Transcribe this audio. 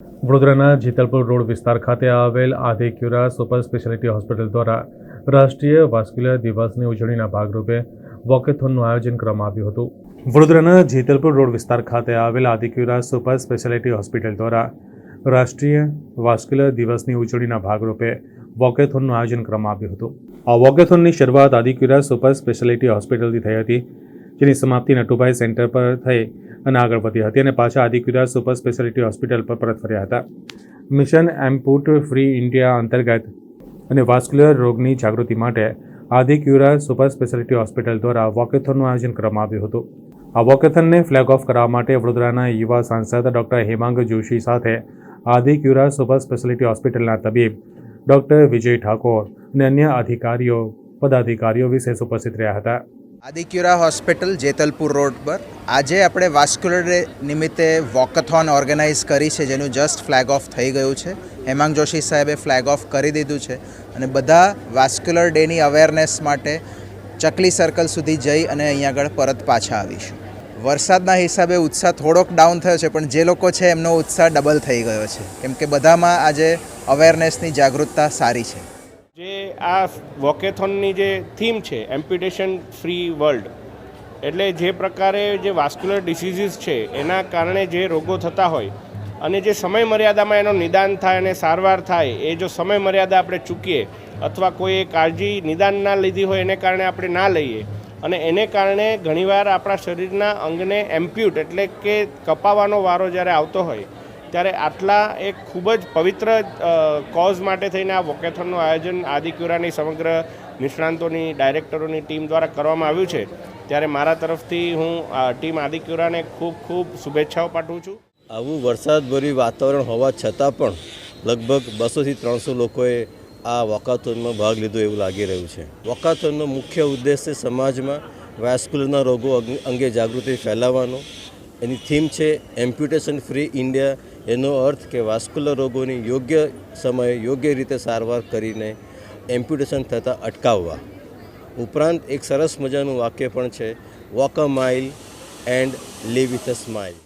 વડોદરાના જેતલપુર રોડ વિસ્તાર ખાતે આવેલ આદિક્યુરા સુપર સ્પેશિયાલિટી હોસ્પિટલ દ્વારા રાષ્ટ્રીય વાસ્ક્યુલર દિવસની ઉજવણીના ભાગરૂપે વોકેથોનનું આયોજન કરવામાં આવ્યું હતું. વડોદરાના જેતલપુર રોડ વિસ્તાર ખાતે આવેલ આદિક્યુરા સુપર સ્પેશિયાલિટી હોસ્પિટલ દ્વારા રાષ્ટ્રીય વાસ્ક્યુલર દિવસની ઉજવણીના ભાગરૂપે વોકેથોનનું આયોજન કરવામાં આવ્યું હતું. આ વોકેથોનની શરૂઆત આદિક્યુરા સુપર સ્પેશિયાલિટી હોસ્પિટલથી થઈ હતી, જેની સમાપ્તિ નટુભાઈ સેન્ટર પર થઈ અને આગળ વધી હતી અને પાછા આદિક્યુરા સુપર સ્પેશિયાલિટી હોસ્પિટલ પર પરત ફર્યા હતા. મિશન એમ્પુટ ફ્રી ઇન્ડિયા અંતર્ગત અને વાસ્ક્યુલર રોગની જાગૃતિ માટે આદિક્યુરા સુપર સ્પેશિયાલિટી હોસ્પિટલ દ્વારા વોકેથોનનું આયોજન કરવામાં આવ્યું હતું. આ વોકેથોનને ફ્લેગ ઓફ કરવા માટે વડોદરાના યુવા સાંસદ ડૉક્ટર હેમાંગ જોશી સાથે આદિક્યુરા સુપર સ્પેશિયાલિટી હોસ્પિટલના તબીબ ડૉક્ટર વિજય ઠાકોર અને અન્ય અધિકારીઓ, પદાધિકારીઓ વિશેષ ઉપસ્થિત રહ્યા હતા. આદિક્યુરા હોસ્પિટલ જેતલપુર રોડ પર. આજે આપણે વાસ્ક્યુલર ડે નિમિત્તે વોકથોન ઓર્ગેનાઇઝ કરી છે, જેનું જસ્ટ ફ્લેગ ઓફ થઈ ગયું છે. હેમાંગ જોશી સાહેબે ફ્લેગ ઓફ કરી દીધું છે અને બધા વાસ્ક્યુલર ડેની અવેરનેસ માટે ચકલી સર્કલ સુધી જઈ અને અહીંયા આગળ પરત પાછા આવીશું. વરસાદના હિસાબે ઉત્સાહ થોડોક ડાઉન થયો છે, પણ જે લોકો છે, એમનો ઉત્સાહ ડબલ થઈ ગયો છે. કેમ કે બધામાં આજે અવેરનેસની જાગૃતતા સારી છે. આ વોકેથોનની જે થીમ છે, એમ્પ્યુટેશન ફ્રી વર્લ્ડ, એટલે જે પ્રકારે જે વાસ્ક્યુલર ડિસીઝીસ છે, એના કારણે જે રોગો થતા હોય અને જે સમય મર્યાદામાં એનો નિદાન થાય અને સારવાર થાય, એ જો સમય મર્યાદા આપણે ચૂકીએ અથવા કોઈ કાળજી નિદાન ના લીધી હોય એને કારણે આપણે ના લઈએ અને એને કારણે ઘણીવાર આપણા શરીરના અંગને એમ્પ્યુટ એટલે કે કપાવાનો વારો જ્યારે આવતો હોય ત્યારે આટલા એક ખૂબ જ પવિત્ર કોઝ માટે થઈને આ વોકેથોનનું આયોજન આદિક્યુરાની સમગ્ર નિષ્ણાંતોની, ડાયરેક્ટરોની ટીમ દ્વારા કરવામાં આવ્યું છે. ત્યારે મારા તરફથી હું ટીમ આદિક્યુરાને ખૂબ ખૂબ શુભેચ્છાઓ પાઠવું છું. આવું વરસાદભર્યું વાતાવરણ હોવા છતાં પણ લગભગ બસોથી ત્રણસો લોકોએ આ વોકાથોનમાં ભાગ લીધો એવું લાગી રહ્યું છે. વોકાથોનનો મુખ્ય ઉદ્દેશ્ય સમાજમાં વાસ્ક્યુલરના રોગો અંગે જાગૃતિ ફેલાવવાનો. એની થીમ છે એમ્પ્યુટેશન ફ્રી ઇન્ડિયા એનો અર્થ કે વાસ્ક્યુલર રોગોની યોગ્ય સમયે યોગ્ય રીતે સારવાર કરીને એમ્પ્યુટેશન થતાં અટકાવવા. ઉપરાંત એક સરસ મજાનું વાક્ય પણ છે walk a mile and leave with a smile